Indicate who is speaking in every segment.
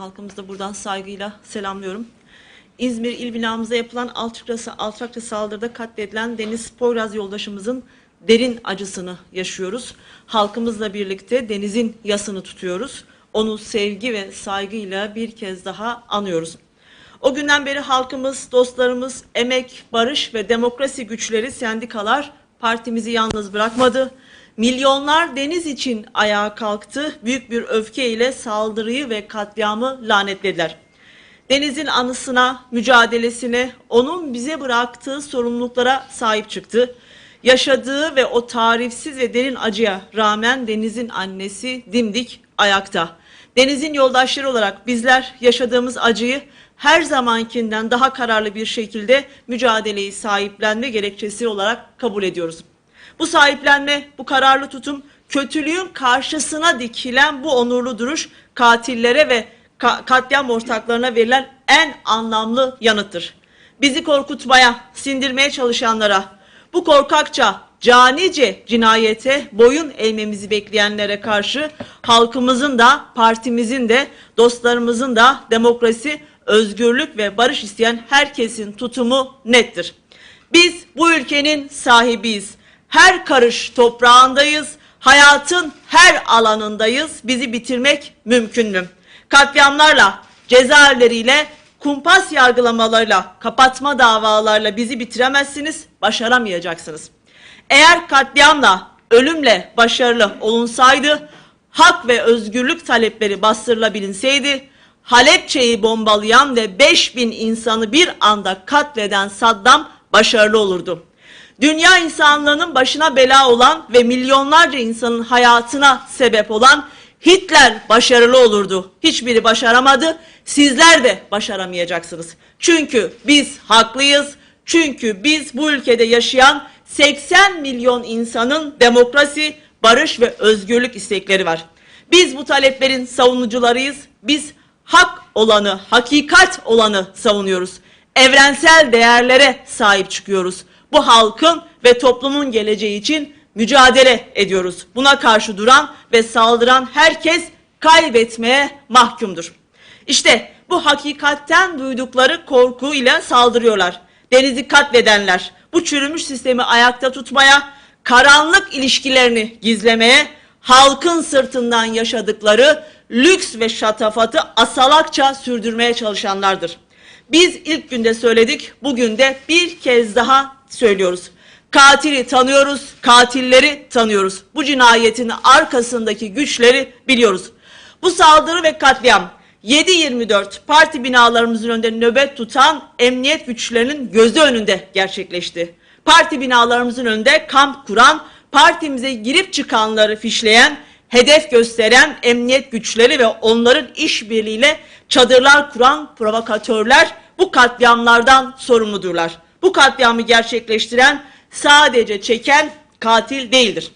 Speaker 1: Halkımızı da buradan saygıyla selamlıyorum. İzmir il binamıza yapılan alçakça, alçakça saldırıda katledilen Deniz Poyraz yoldaşımızın derin acısını yaşıyoruz. Halkımızla birlikte denizin yasını tutuyoruz. Onu sevgi ve saygıyla bir kez daha anıyoruz. O günden beri halkımız, dostlarımız, emek, barış ve demokrasi güçleri, sendikalar partimizi yalnız bırakmadı. Milyonlar deniz için ayağa kalktı. Büyük bir öfkeyle saldırıyı ve katliamı lanetlediler. Deniz'in anısına, mücadelesine, onun bize bıraktığı sorumluluklara sahip çıktı. Yaşadığı ve o tarifsiz ve derin acıya rağmen Deniz'in annesi dimdik ayakta. Deniz'in yoldaşları olarak bizler yaşadığımız acıyı her zamankinden daha kararlı bir şekilde mücadeleyi sahiplenme gerekçesi olarak kabul ediyoruz. Bu sahiplenme, bu kararlı tutum, kötülüğün karşısına dikilen bu onurlu duruş katillere ve ka- katliam ortaklarına verilen en anlamlı yanıttır. Bizi korkutmaya, sindirmeye çalışanlara, bu korkakça, canice cinayete boyun eğmemizi bekleyenlere karşı halkımızın da, partimizin de, dostlarımızın da demokrasi, özgürlük ve barış isteyen herkesin tutumu nettir. Biz bu ülkenin sahibiyiz. Her karış toprağındayız. Hayatın her alanındayız. Bizi bitirmek mümkün mü? Katliamlarla, cezaevleriyle, kumpas yargılamalarıyla, kapatma davalarla bizi bitiremezsiniz, başaramayacaksınız. Eğer katliamla, ölümle başarılı olunsaydı, hak ve özgürlük talepleri bastırılabilinseydi, Halepçe'yi bombalayan ve 5000 insanı bir anda katleden Saddam başarılı olurdu. Dünya insanlığının başına bela olan ve milyonlarca insanın hayatına sebep olan Hitler başarılı olurdu. Hiçbiri başaramadı. Sizler de başaramayacaksınız. Çünkü biz haklıyız. Çünkü biz bu ülkede yaşayan 80 milyon insanın demokrasi, barış ve özgürlük istekleri var. Biz bu taleplerin savunucularıyız. Biz hak olanı, hakikat olanı savunuyoruz. Evrensel değerlere sahip çıkıyoruz. Bu halkın ve toplumun geleceği için mücadele ediyoruz. Buna karşı duran ve saldıran herkes kaybetmeye mahkumdur. İşte bu hakikatten duydukları korkuyla saldırıyorlar. Denizi katledenler bu çürümüş sistemi ayakta tutmaya, karanlık ilişkilerini gizlemeye, halkın sırtından yaşadıkları lüks ve şatafatı asalakça sürdürmeye çalışanlardır. Biz ilk günde söyledik, bugün de bir kez daha söylüyoruz. Katili tanıyoruz, katilleri tanıyoruz. Bu cinayetin arkasındaki güçleri biliyoruz. Bu saldırı ve katliam 7-24 parti binalarımızın önünde nöbet tutan emniyet güçlerinin gözü önünde gerçekleşti. Parti binalarımızın önünde kamp kuran, partimize girip çıkanları fişleyen, hedef gösteren emniyet güçleri ve onların işbirliğiyle çadırlar kuran provokatörler bu katliamlardan sorumludurlar. Bu katliamı gerçekleştiren sadece çeken katil değildir.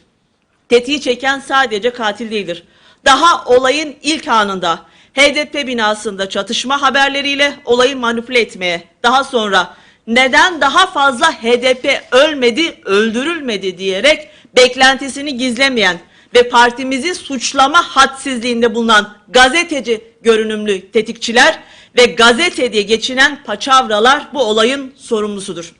Speaker 1: Tetiği çeken sadece katil değildir. Daha olayın ilk anında HDP binasında çatışma haberleriyle olayı manipüle etmeye, daha sonra neden daha fazla HDP ölmedi, öldürülmedi diyerek beklentisini gizlemeyen ve partimizi suçlama hadsizliğinde bulunan gazeteci görünümlü tetikçiler ve gazete diye geçinen paçavralar bu olayın sorumlusudur.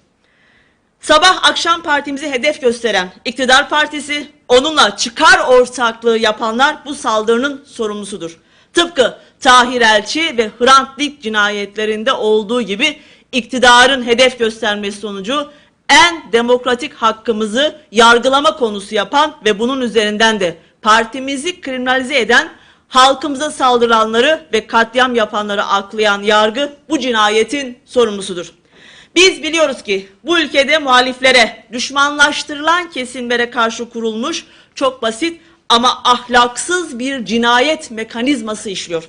Speaker 1: Sabah akşam partimizi hedef gösteren iktidar partisi, onunla çıkar ortaklığı yapanlar bu saldırının sorumlusudur. Tıpkı Tahir Elçi ve Hrant Dink cinayetlerinde olduğu gibi iktidarın hedef göstermesi sonucu en demokratik hakkımızı yargılama konusu yapan ve bunun üzerinden de partimizi kriminalize eden halkımıza saldıranları ve katliam yapanları aklayan yargı bu cinayetin sorumlusudur. Biz biliyoruz ki bu ülkede muhaliflere, düşmanlaştırılan kesimlere karşı kurulmuş çok basit ama ahlaksız bir cinayet mekanizması işliyor.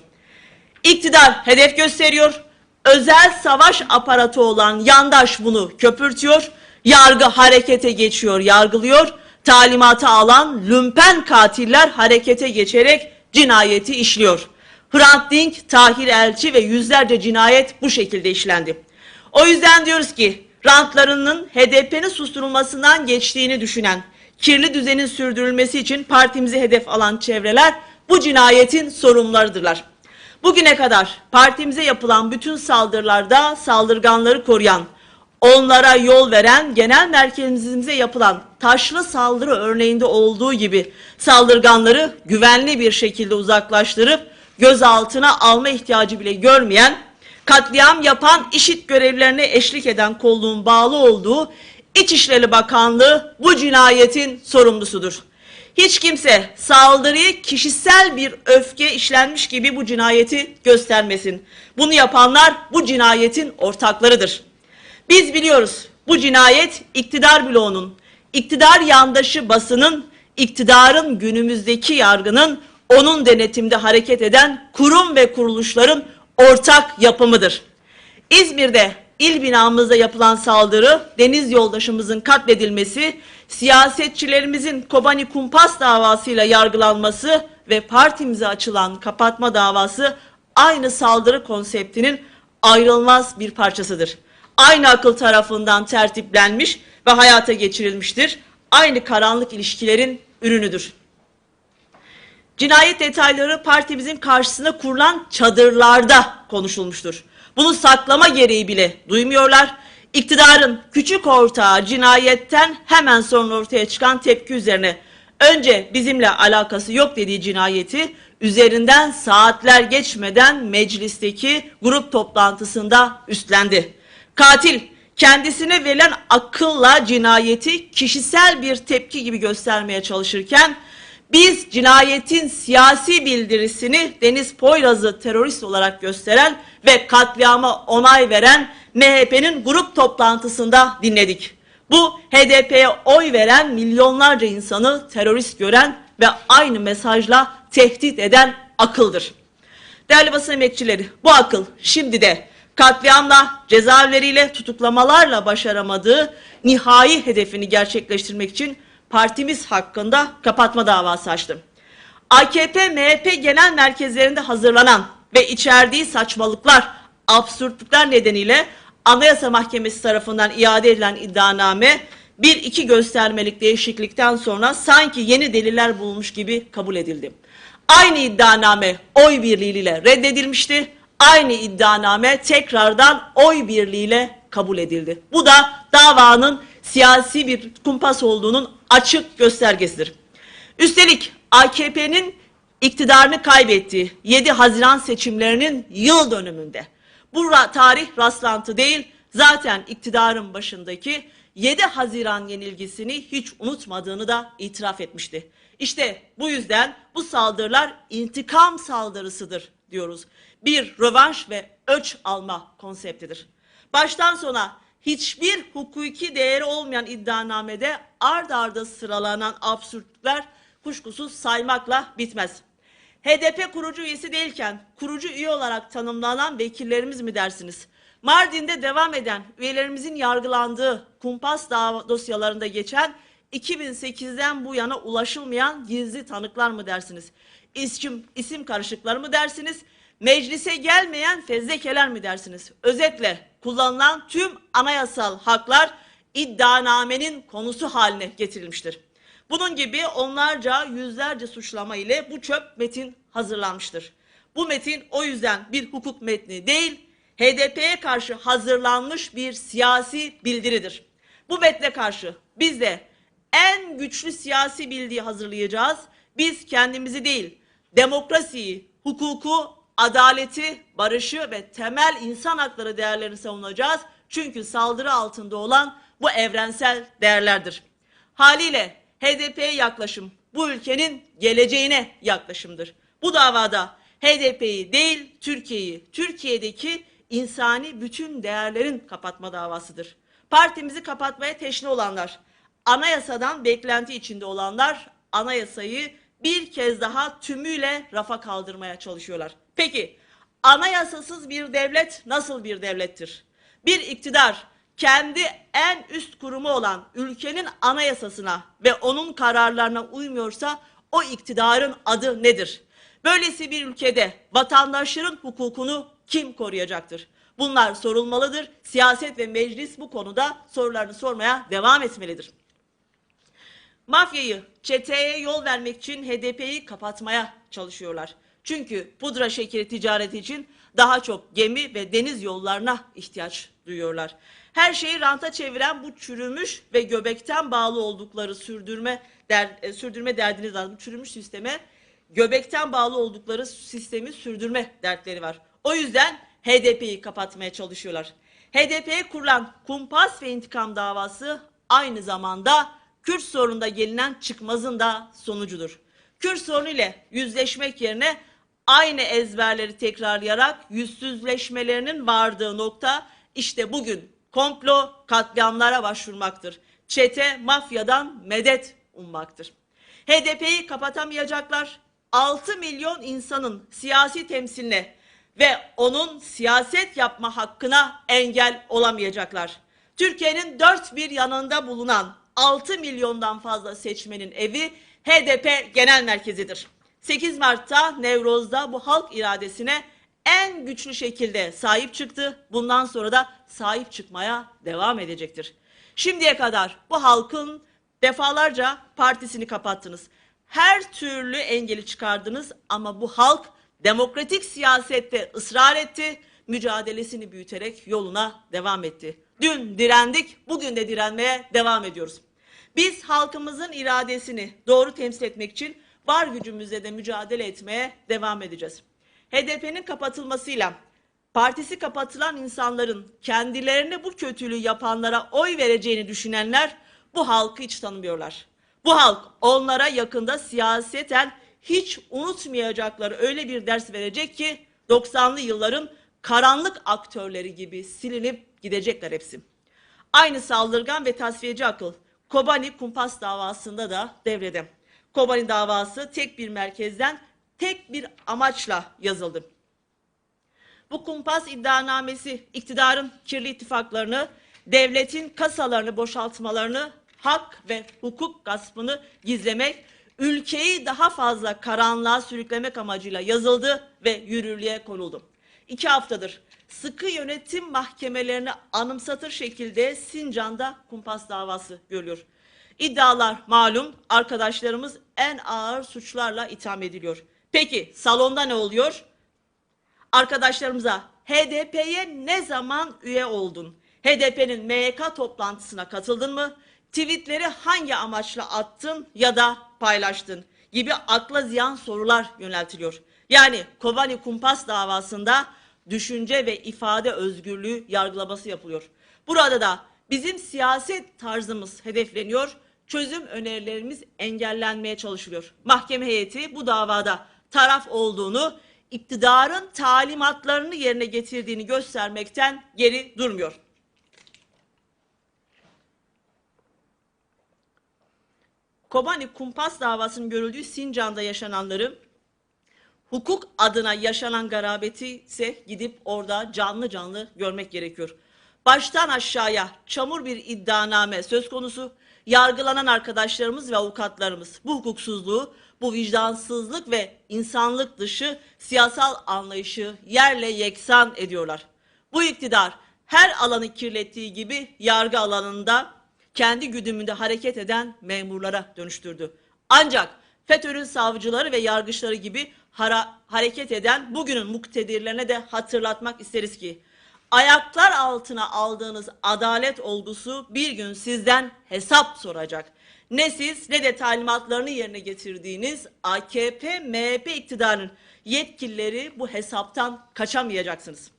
Speaker 1: İktidar hedef gösteriyor, özel savaş aparatı olan yandaş bunu köpürtüyor, yargı harekete geçiyor, yargılıyor, talimatı alan lümpen katiller harekete geçerek cinayeti işliyor. Hrant Dink, Tahir Elçi ve yüzlerce cinayet bu şekilde işlendi. O yüzden diyoruz ki rantlarının HDP'nin susturulmasından geçtiğini düşünen, kirli düzenin sürdürülmesi için partimizi hedef alan çevreler bu cinayetin sorumlularıdırlar. Bugüne kadar partimize yapılan bütün saldırılarda saldırganları koruyan, onlara yol veren genel merkezimize yapılan taşlı saldırı örneğinde olduğu gibi saldırganları güvenli bir şekilde uzaklaştırıp gözaltına alma ihtiyacı bile görmeyen, katliam yapan işit görevlilerine eşlik eden kolluğun bağlı olduğu İçişleri Bakanlığı bu cinayetin sorumlusudur. Hiç kimse saldırıyı kişisel bir öfke işlenmiş gibi bu cinayeti göstermesin. Bunu yapanlar bu cinayetin ortaklarıdır. Biz biliyoruz bu cinayet iktidar bloğunun, iktidar yandaşı basının, iktidarın günümüzdeki yargının onun denetimde hareket eden kurum ve kuruluşların ortak yapımıdır. İzmir'de il binamızda yapılan saldırı, deniz yoldaşımızın katledilmesi, siyasetçilerimizin Kobani Kumpas davasıyla yargılanması ve partimize açılan kapatma davası aynı saldırı konseptinin ayrılmaz bir parçasıdır. Aynı akıl tarafından tertiplenmiş ve hayata geçirilmiştir. Aynı karanlık ilişkilerin ürünüdür. Cinayet detayları partimizin karşısına kurulan çadırlarda konuşulmuştur. Bunu saklama gereği bile duymuyorlar. İktidarın küçük ortağı cinayetten hemen sonra ortaya çıkan tepki üzerine önce bizimle alakası yok dediği cinayeti üzerinden saatler geçmeden meclisteki grup toplantısında üstlendi. Katil kendisine verilen akılla cinayeti kişisel bir tepki gibi göstermeye çalışırken biz cinayetin siyasi bildirisini Deniz Poyraz'ı terörist olarak gösteren ve katliama onay veren MHP'nin grup toplantısında dinledik. Bu HDP'ye oy veren milyonlarca insanı terörist gören ve aynı mesajla tehdit eden akıldır. Değerli basın emekçileri bu akıl şimdi de katliamla, cezaevleriyle, tutuklamalarla başaramadığı nihai hedefini gerçekleştirmek için partimiz hakkında kapatma davası açtı. AKP, MHP genel merkezlerinde hazırlanan ve içerdiği saçmalıklar, absürtlükler nedeniyle Anayasa Mahkemesi tarafından iade edilen iddianame bir iki göstermelik değişiklikten sonra sanki yeni deliller bulunmuş gibi kabul edildi. Aynı iddianame oy birliğiyle reddedilmişti. Aynı iddianame tekrardan oy birliğiyle kabul edildi. Bu da davanın siyasi bir kumpas olduğunun açık göstergesidir. Üstelik AKP'nin iktidarını kaybettiği 7 Haziran seçimlerinin yıl dönümünde bu tarih rastlantı değil zaten iktidarın başındaki 7 Haziran yenilgisini hiç unutmadığını da itiraf etmişti. İşte bu yüzden bu saldırılar intikam saldırısıdır diyoruz. Bir rövanş ve öç alma konseptidir. Baştan sona hiçbir hukuki değeri olmayan iddianamede ard arda sıralanan absürtlükler kuşkusuz saymakla bitmez. HDP kurucu üyesi değilken kurucu üye olarak tanımlanan vekillerimiz mi dersiniz? Mardin'de devam eden üyelerimizin yargılandığı kumpas dava dosyalarında geçen 2008'den bu yana ulaşılmayan gizli tanıklar mı dersiniz? İsim, isim karışıkları mı dersiniz? Meclise gelmeyen fezlekeler mi dersiniz? Özetle kullanılan tüm anayasal haklar iddianamenin konusu haline getirilmiştir. Bunun gibi onlarca yüzlerce suçlama ile bu çöp metin hazırlanmıştır. Bu metin o yüzden bir hukuk metni değil, HDP'ye karşı hazırlanmış bir siyasi bildiridir. Bu metne karşı biz de en güçlü siyasi bildiği hazırlayacağız. Biz kendimizi değil, demokrasiyi, hukuku, adaleti, barışı ve temel insan hakları değerlerini savunacağız. Çünkü saldırı altında olan bu evrensel değerlerdir. Haliyle HDP'ye yaklaşım bu ülkenin geleceğine yaklaşımdır. Bu davada HDP'yi değil Türkiye'yi, Türkiye'deki insani bütün değerlerin kapatma davasıdır. Partimizi kapatmaya teşne olanlar, anayasadan beklenti içinde olanlar anayasayı bir kez daha tümüyle rafa kaldırmaya çalışıyorlar. Peki anayasasız bir devlet nasıl bir devlettir? Bir iktidar kendi en üst kurumu olan ülkenin anayasasına ve onun kararlarına uymuyorsa o iktidarın adı nedir? Böylesi bir ülkede vatandaşların hukukunu kim koruyacaktır? Bunlar sorulmalıdır. Siyaset ve meclis bu konuda sorularını sormaya devam etmelidir. Mafyayı, çeteye yol vermek için HDP'yi kapatmaya çalışıyorlar. Çünkü pudra şekeri ticareti için daha çok gemi ve deniz yollarına ihtiyaç duyuyorlar. Her şeyi ranta çeviren bu çürümüş ve göbekten bağlı oldukları sürdürme der, e, sürdürme derdiniz. Bu çürümüş sisteme göbekten bağlı oldukları sistemi sürdürme dertleri var. O yüzden HDP'yi kapatmaya çalışıyorlar. HDP'ye kurulan kumpas ve intikam davası aynı zamanda Kürt sorununda gelinen çıkmazın da sonucudur. Kürt sorunu ile yüzleşmek yerine aynı ezberleri tekrarlayarak yüzsüzleşmelerinin vardığı nokta işte bugün komplo katliamlara başvurmaktır. Çete mafyadan medet ummaktır. HDP'yi kapatamayacaklar. 6 milyon insanın siyasi temsiline ve onun siyaset yapma hakkına engel olamayacaklar. Türkiye'nin dört bir yanında bulunan 6 milyondan fazla seçmenin evi HDP genel merkezidir. 8 Mart'ta Nevroz'da bu halk iradesine en güçlü şekilde sahip çıktı. Bundan sonra da sahip çıkmaya devam edecektir. Şimdiye kadar bu halkın defalarca partisini kapattınız. Her türlü engeli çıkardınız ama bu halk demokratik siyasette ısrar etti, mücadelesini büyüterek yoluna devam etti. Dün direndik, bugün de direnmeye devam ediyoruz. Biz halkımızın iradesini doğru temsil etmek için var gücümüzle de mücadele etmeye devam edeceğiz. HDP'nin kapatılmasıyla partisi kapatılan insanların kendilerine bu kötülüğü yapanlara oy vereceğini düşünenler bu halkı hiç tanımıyorlar. Bu halk onlara yakında siyaseten hiç unutmayacakları öyle bir ders verecek ki 90'lı yılların karanlık aktörleri gibi silinip gidecekler hepsi. Aynı saldırgan ve tasfiyeci akıl Kobani kumpas davasında da devrede. Kobani davası tek bir merkezden tek bir amaçla yazıldı. Bu kumpas iddianamesi iktidarın kirli ittifaklarını, devletin kasalarını boşaltmalarını, hak ve hukuk gaspını gizlemek, ülkeyi daha fazla karanlığa sürüklemek amacıyla yazıldı ve yürürlüğe konuldu. İki haftadır sıkı yönetim mahkemelerini anımsatır şekilde Sincan'da kumpas davası görülüyor. İddialar malum arkadaşlarımız en ağır suçlarla itham ediliyor. Peki salonda ne oluyor? Arkadaşlarımıza HDP'ye ne zaman üye oldun? HDP'nin MYK toplantısına katıldın mı? Tweetleri hangi amaçla attın ya da paylaştın? Gibi akla ziyan sorular yöneltiliyor. Yani Kobani Kumpas davasında düşünce ve ifade özgürlüğü yargılaması yapılıyor. Burada da bizim siyaset tarzımız hedefleniyor, çözüm önerilerimiz engellenmeye çalışılıyor. Mahkeme heyeti bu davada taraf olduğunu, iktidarın talimatlarını yerine getirdiğini göstermekten geri durmuyor. Kobani kumpas davasının görüldüğü Sincan'da yaşananları hukuk adına yaşanan garabeti ise gidip orada canlı canlı görmek gerekiyor. Baştan aşağıya çamur bir iddianame söz konusu. Yargılanan arkadaşlarımız ve avukatlarımız bu hukuksuzluğu, bu vicdansızlık ve insanlık dışı siyasal anlayışı yerle yeksan ediyorlar. Bu iktidar her alanı kirlettiği gibi yargı alanında kendi güdümünde hareket eden memurlara dönüştürdü. Ancak FETÖ'nün savcıları ve yargıçları gibi hara, hareket eden bugünün muktedirlerine de hatırlatmak isteriz ki ayaklar altına aldığınız adalet olgusu bir gün sizden hesap soracak. Ne siz ne de talimatlarını yerine getirdiğiniz AKP, MHP iktidarının yetkilileri bu hesaptan kaçamayacaksınız.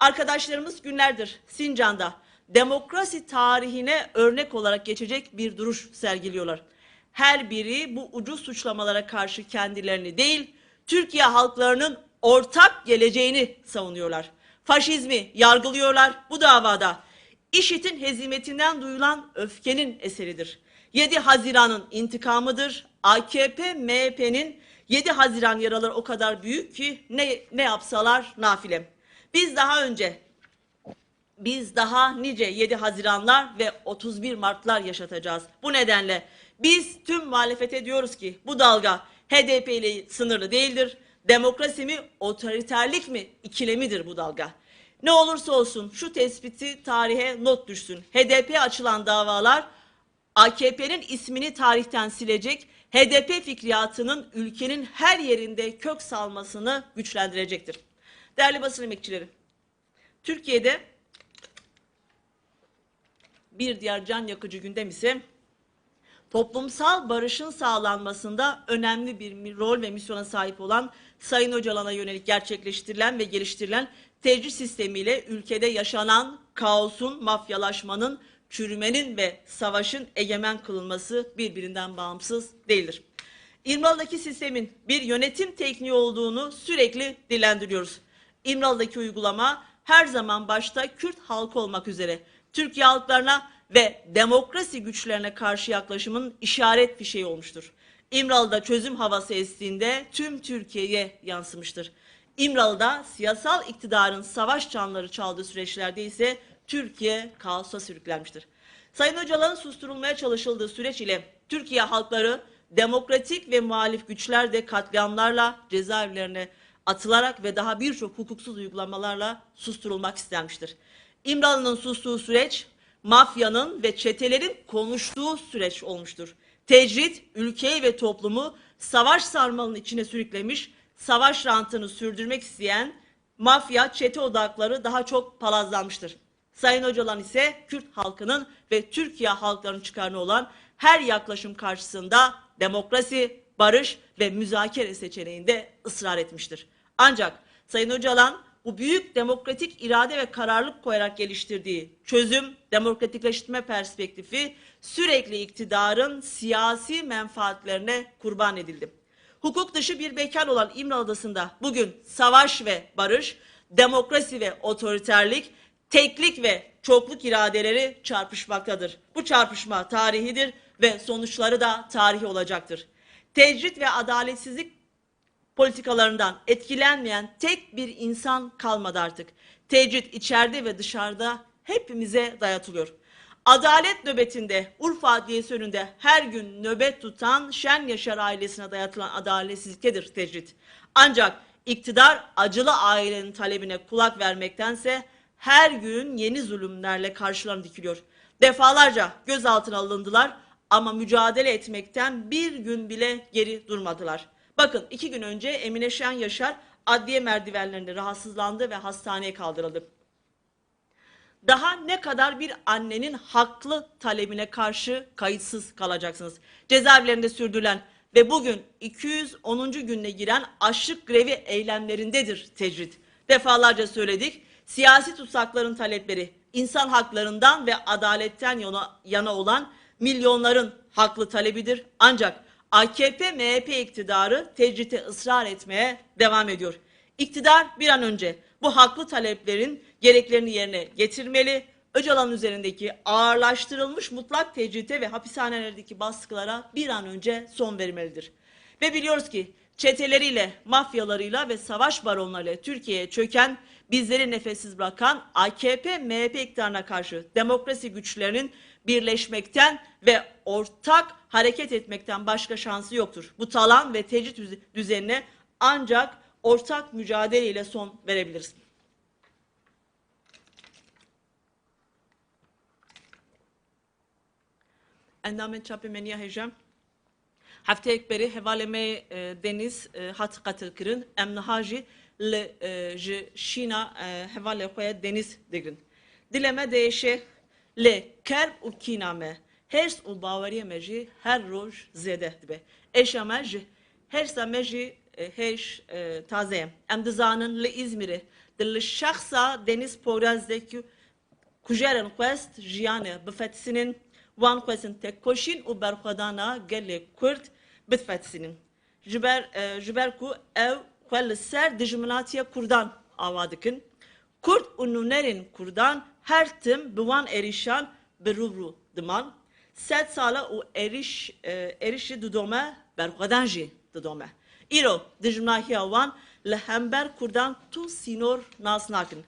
Speaker 1: Arkadaşlarımız günlerdir Sincan'da demokrasi tarihine örnek olarak geçecek bir duruş sergiliyorlar. Her biri bu ucuz suçlamalara karşı kendilerini değil, Türkiye halklarının ortak geleceğini savunuyorlar. Faşizmi yargılıyorlar bu davada. IŞİD'in hezimetinden duyulan öfkenin eseridir. 7 Haziran'ın intikamıdır. AKP, MHP'nin 7 Haziran yaraları o kadar büyük ki ne, ne yapsalar nafile. Biz daha önce biz daha nice 7 Haziranlar ve 31 Martlar yaşatacağız. Bu nedenle biz tüm muhalefete diyoruz ki bu dalga HDP ile sınırlı değildir. Demokrasi mi, otoriterlik mi ikilemidir bu dalga. Ne olursa olsun şu tespiti tarihe not düşsün. HDP açılan davalar AKP'nin ismini tarihten silecek, HDP fikriyatının ülkenin her yerinde kök salmasını güçlendirecektir. Değerli basın emekçileri, Türkiye'de bir diğer can yakıcı gündem ise toplumsal barışın sağlanmasında önemli bir rol ve misyona sahip olan Sayın Öcalan'a yönelik gerçekleştirilen ve geliştirilen tecrit sistemiyle ülkede yaşanan kaosun, mafyalaşmanın, çürümenin ve savaşın egemen kılınması birbirinden bağımsız değildir. İmralı'daki sistemin bir yönetim tekniği olduğunu sürekli dilendiriyoruz. İmralı'daki uygulama her zaman başta Kürt halkı olmak üzere Türkiye halklarına ve demokrasi güçlerine karşı yaklaşımın işaret fişeği olmuştur. İmralı'da çözüm havası estiğinde tüm Türkiye'ye yansımıştır. İmralı'da siyasal iktidarın savaş çanları çaldığı süreçlerde ise Türkiye kaosa sürüklenmiştir. Sayın Öcalan'ın susturulmaya çalışıldığı süreç ile Türkiye halkları demokratik ve muhalif güçler de katliamlarla cezaevlerine atılarak ve daha birçok hukuksuz uygulamalarla susturulmak istenmiştir. İmralı'nın sustuğu süreç mafyanın ve çetelerin konuştuğu süreç olmuştur. Tecrit ülkeyi ve toplumu savaş sarmalının içine sürüklemiş, savaş rantını sürdürmek isteyen mafya çete odakları daha çok palazlanmıştır. Sayın Öcalan ise Kürt halkının ve Türkiye halklarının çıkarına olan her yaklaşım karşısında demokrasi, barış ve müzakere seçeneğinde ısrar etmiştir. Ancak Sayın Öcalan bu büyük demokratik irade ve kararlılık koyarak geliştirdiği çözüm, demokratikleştirme perspektifi sürekli iktidarın siyasi menfaatlerine kurban edildi. Hukuk dışı bir mekan olan İmralı Adası'nda bugün savaş ve barış, demokrasi ve otoriterlik, teklik ve çokluk iradeleri çarpışmaktadır. Bu çarpışma tarihidir ve sonuçları da tarihi olacaktır. Tecrit ve adaletsizlik politikalarından etkilenmeyen tek bir insan kalmadı artık. Tecrit içeride ve dışarıda hepimize dayatılıyor. Adalet nöbetinde Urfa Adliyesi önünde her gün nöbet tutan Şen Yaşar ailesine dayatılan adaletsizliktedir tecrit. Ancak iktidar acılı ailenin talebine kulak vermektense her gün yeni zulümlerle karşılarına dikiliyor. Defalarca gözaltına alındılar ama mücadele etmekten bir gün bile geri durmadılar. Bakın iki gün önce Emine Şen Yaşar adliye merdivenlerinde rahatsızlandı ve hastaneye kaldırıldı. Daha ne kadar bir annenin haklı talebine karşı kayıtsız kalacaksınız? Cezaevlerinde sürdürülen ve bugün 210. gününe giren açlık grevi eylemlerindedir tecrit. Defalarca söyledik. Siyasi tutsakların talepleri insan haklarından ve adaletten yana, yana olan milyonların haklı talebidir. Ancak AKP MHP iktidarı tecrite ısrar etmeye devam ediyor. İktidar bir an önce bu haklı taleplerin gereklerini yerine getirmeli. Öcalan üzerindeki ağırlaştırılmış mutlak tecrite ve hapishanelerdeki baskılara bir an önce son vermelidir. Ve biliyoruz ki çeteleriyle, mafyalarıyla ve savaş baronlarıyla Türkiye'ye çöken, bizleri nefessiz bırakan AKP, MHP iktidarına karşı demokrasi güçlerinin birleşmekten ve ortak hareket etmekten başka şansı yoktur. Bu talan ve tecrit düzenine ancak ortak mücadeleyle son verebiliriz. اندام چاپ منیا هجم هفته یک بری حوالمه دنیز هات قتل کرن ام نهاجی ل ج شینا حواله خویا دنیز دگرن değişe le kerb u kiname hers u bavariye meji her roj zede dibe eşame ji her sameji heş taze em dizanın le İzmir'e dil şahsa deniz porazdeki kujeren quest jiyane bifetsinin wan xwestin te koşin û berxwedana gelê Kurd bitfetsînin. Ji ber ber ku ew xwe ser dijminatiya Kurdan ava. Kurd û nûnerên Kurdan her tim bi wan êrîşan bi rûbirû diman. Sed sala û êrîş êrîşî didome berxwedan jî didome. Îro li hember Kurdan tu sînor nas nakin.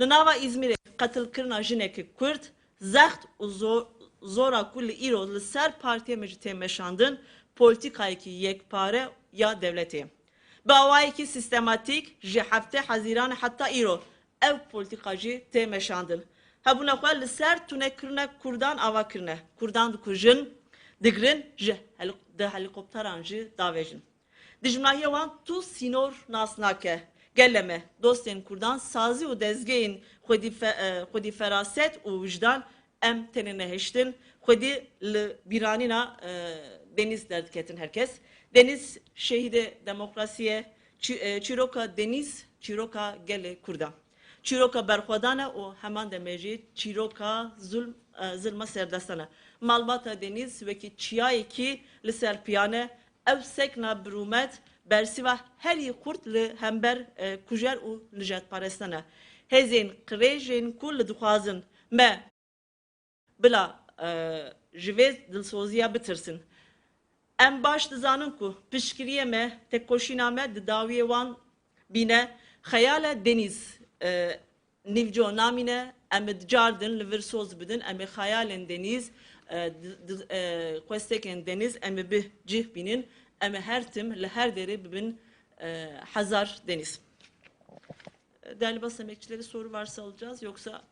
Speaker 1: Li nava İzmirê qetilkirina jinekê Kurd zext û zor zora îro li ser partiye me jî têmeşandin polîtikayekî yekpare ya devletê. Bi awayekî sistematik ji hefte hezîran heta ev polîtika jî têmeşandin. Hebûna xwe li ser tunekirine Kurdan ava kirine. Kurdan dikujin Digirin ji di helikopteran jî davêjin. Dijminahiye wan tu sînor nas nake. Geleme dostên Kurdan sazî û dezgehên xwedî e, feraset û wijdan em tenê nehiştin. Xwedî li bîranîna e, deniz derdiketin herkes. Deniz şehîdê demokrasiye, e, çîroka deniz, çîroka gelê Kurdan. Heman demê jî çîroka zulm e, zilma serdestane. Malbata deniz wekî çiyayekî li ser piyane ev sekna birûmet bersiva herî kurt li hember e, kujer û nijetparestane. Hêzên qirêjên ku li dixwazin me bila e, ji vê dilsoziya bitirsin. Em baş dizanin ku piştgiriye me tekoşîna me di dawiyê wan bîne xeyala deniz e, nîvco namîne em dicardin li vir soz bidin em ê xeyalên deniz e, di- e, xwestekên deniz em bi cih bînin em her tim li her derê bibin e, hezar deniz. E, Değerli basın emekçileri soru varsa alacağız yoksa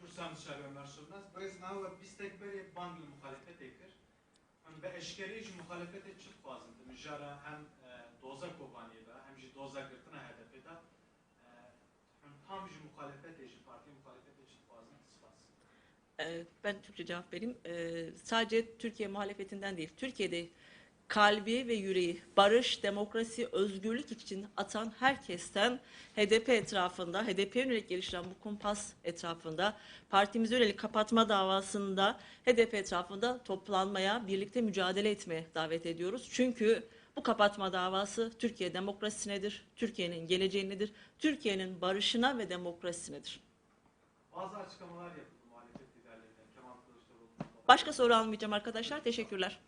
Speaker 2: Kursan dışarı Ömer Şırnaz. Bez nava bistek beri bandlı muhalefet ekir. Hem be eşkeri ji muhalefete çık fazla. Mijara hem e, doza kobaniyeda hem doza e, hem tam ji muhalefet ji parti muhalefete çık fazla ispas.
Speaker 1: Ee, Ben Türkçe cevap vereyim. Ee, Sadece Türkiye muhalefetinden değil, Türkiye'de kalbi ve yüreği barış, demokrasi, özgürlük için atan herkesten HDP etrafında, HDP'ye yönelik geliştiren bu kumpas etrafında, partimize yönelik kapatma davasında HDP etrafında toplanmaya, birlikte mücadele etmeye davet ediyoruz. Çünkü bu kapatma davası Türkiye demokrasisinedir, Türkiye'nin geleceğinedir, Türkiye'nin barışına ve demokrasisinedir.
Speaker 2: Bazı açıklamalar yapıldı muhalefet liderlerinden. Kemal Kılıçdaroğlu'nun.
Speaker 1: Başka soru almayacağım arkadaşlar. Teşekkürler.